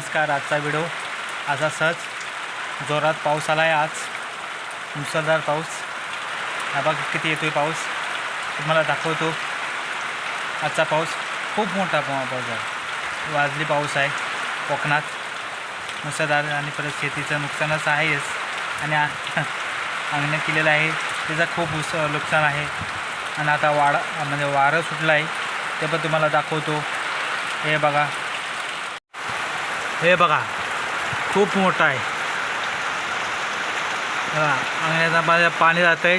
नमस्कार आजचा व्हिडिओ असा सहज जोरात पाऊस आला आहे आज. मुसळधार पाऊस. हा बघ किती येतो आहे पाऊस. तुम्हाला दाखवतो. आजचा पाऊस खूप मोठा पाऊस आहे वाजली पाऊस आहे कोकणात. मुसळधार आणि परत शेतीचं नुकसानच आहेच. आणि अंगण केलेलं आहे त्याचं खूप उस नुकसान आहे. आणि आता वाडा म्हणजे वारं सुटलं आहे ते पण तुम्हाला दाखवतो. हे बघा. हे बघा खूप मोठा आहे. बघा अंगण्याचा माझ्या पाणी जातं आहे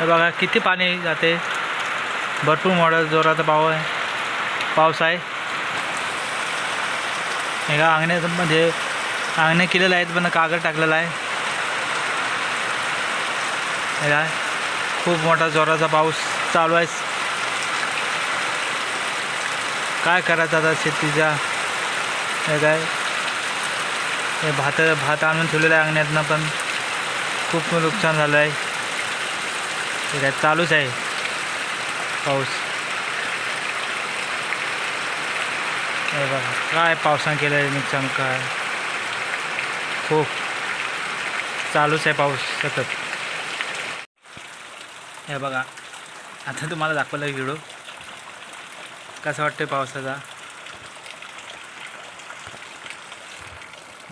हे बघा किती पाणी जाते? भरपूर मोठा जोराचा पाव आहे. पाऊस आहे. हे का अंगण्यामध्ये अंगणे म्हणजे केलेलं आहेत पण कागद टाकलेला आहे. हे काय खूप मोठा जोराचा पाऊस चालू आहे. काय करायचं आता शेतीच्या हे काय? हे भात भात आणून ठेवलेलं आहे अंगण्यातनं पण. खूप नुकसान झालं आहे. हे काय चालूच आहे. पाऊस. हे बघा काय पावसानं केलं आहे नुकसान काय? खूप. चालूच आहे पाऊस सतत. हे बघा आता तुम्हाला दाखवलं व्हिडिओ. कसं वाटतं पावसाचा?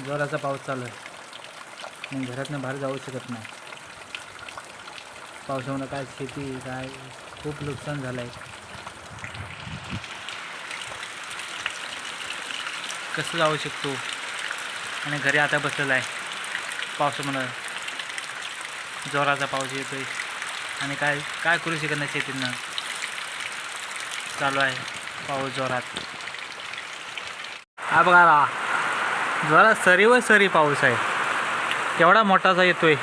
जोराचा पाऊस चालू आहे. मग घरातनं बाहेर जाऊ शकत नाही. पावसामुळे काय शेती काय खूप नुकसान झालं आहे कसं जाऊ शकतो? आणि घरी आता बसलेला आहे. पावसामुळं जोराचा पाऊस येतोय. आणि काय काय करू शकत नाही शेतीनं? चालू आहे. पाऊस जोरात. हा बघा रा जोरात सरी व सरी पाऊस आहे. केवढा मोठासा येतोय.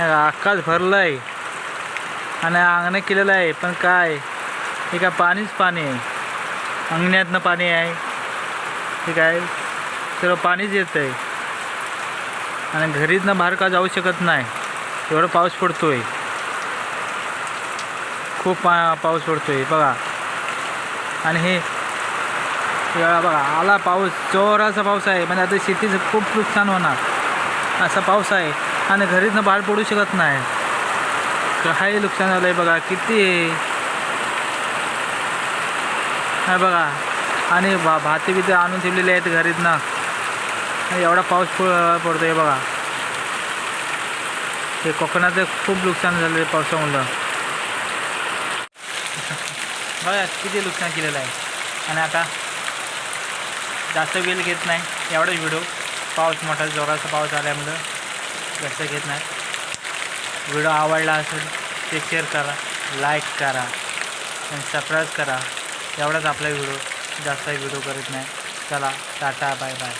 आकाश भरलं आहे आणि अंगणं केलेलं आहे पण काय? हे काय पाणीच पाणी आहे. अंगण्यातनं पाणी आहे. ठीक आहे सर्व पाणीच येत आहे. आणि घरीतनं बाहेर का जाऊ शकत नाही. एवढं पाऊस पडतोय. खूप पा पाऊस पडतोय. बघा. आणि हे बघा आला पाऊस जोराचा पाऊस आहे. म्हणजे आता शेतीचं खूप नुकसान होणार. असा पाऊस आहे. आणि घरीतनं बाहेर पडू शकत नाही. काय नुकसान झालं आहे बघा. किती आहे हा बघा. आणि भा भाते बिते आणून ठेवलेले आहेत घरीतनं. एवढा पाऊस पडतो पडतोय बघा. हे कोकणात खूप नुकसान झालं आहे पावसामुळं. बघा किती नुकसान केलेलं आहे. आणि आता जास्त वेळ घेत नाही एवढाच व्हिडिओ पाऊस मोठा जोराचा पाऊस आल्यामुळं जास्त घेत नाही. व्हिडिओ आवडला असेल ते शेअर करा लाईक करा आणि सबस्क्राईब करा. एवढाच आपला व्हिडिओ जास्त व्हिडिओ करत नाही. चला टाटा बाय बाय